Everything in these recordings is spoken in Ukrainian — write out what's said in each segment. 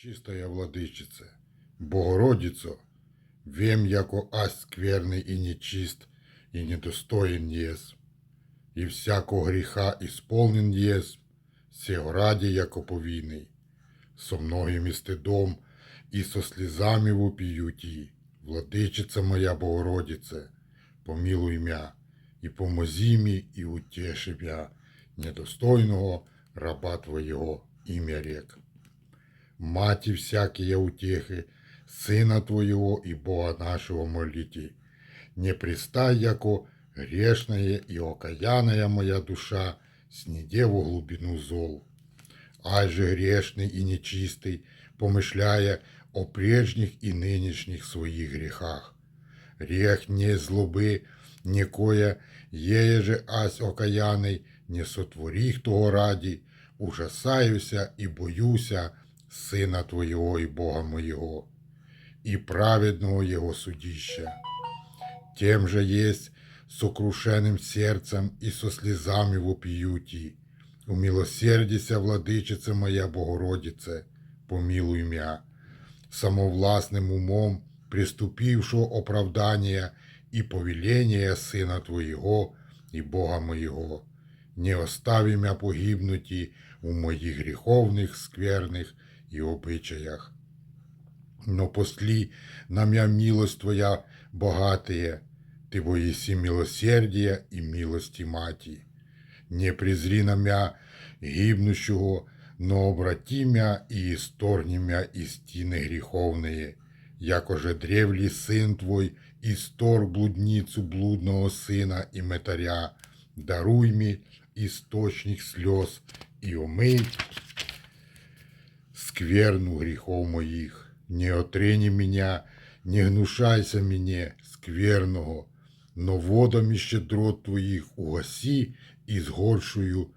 Пречистая владычице, Богородицо, вем, яко ась скверный и нечист, и недостоин ес, и всякого греха исполнен ес, сего ради, яко повинный, со многим и стыдом, и со слезами вопиюти, владычица моя Богородице, помилуй мя, і помози мі, і утеши мя, недостойного раба Твоего ім'я рек. Маті всякие утехи, Сына Твоего и Бога нашего молите. Не пристай, яко грешная и окаянная моя душа, снеде во глубину зол. Ай же грешный и нечистый, помышляя о прежних и нынешних своих грехах. Грех не злоби, никоя, еє же ась окаяний, не сотворих того раді, ужасаюся і боюся Сина Твоєго і Бога моєго, і праведного Його судища. Тем же есть сокрушенным сердцем и со слезами вопиюти. Умилосердися, владычица моя Богородице, помилуй мя. Самовластным умом, приступившего оправдания и повеления Сына Твоего и Бога моего, не остави мя погибнуті у моїх гріховних, скверних і обичаях. Но посли на мя милость Твоя богатая, Ты боиси милосердия и милости Мати. Не презри на мя гибнущего, но обрати мя и исторни мя из тины греховные, якоже древлий сын Твой истор блудницу блудного сына и метаря, даруй мне источник слез и омий скверну грехов моих. Не отрени меня, не гнушайся мне, скверного, но водами щедрот твоих угаси и сгоршую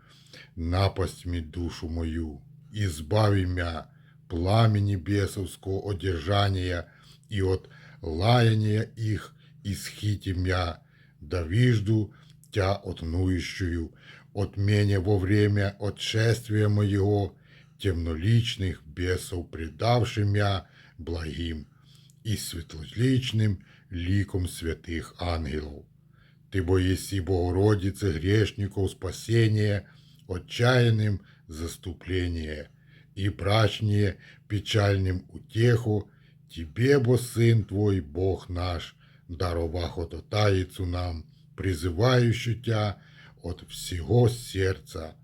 напастьми душу мою. Избави мя пламени бесовского одержания и от лаяния их исхити мя, да вижду тя отнующую от меня во время отшествия моего, темноличных бесов предавши мя благим и светлоличным ликом святых ангелов. Ты боиси Богородицы грешников спасения, отчаянным заступление, и прачнее печальным утеху, Тебе, бо Сын Твой, Бог наш, дарова хототаицу нам, призывающий Тя от всего сердца.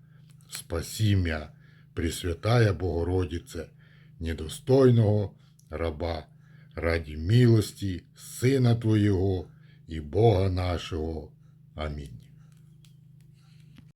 Спаси мя, Пресвятая Богородице, недостойного раба, ради милості, Сина Твоєго і Бога нашого. Амінь.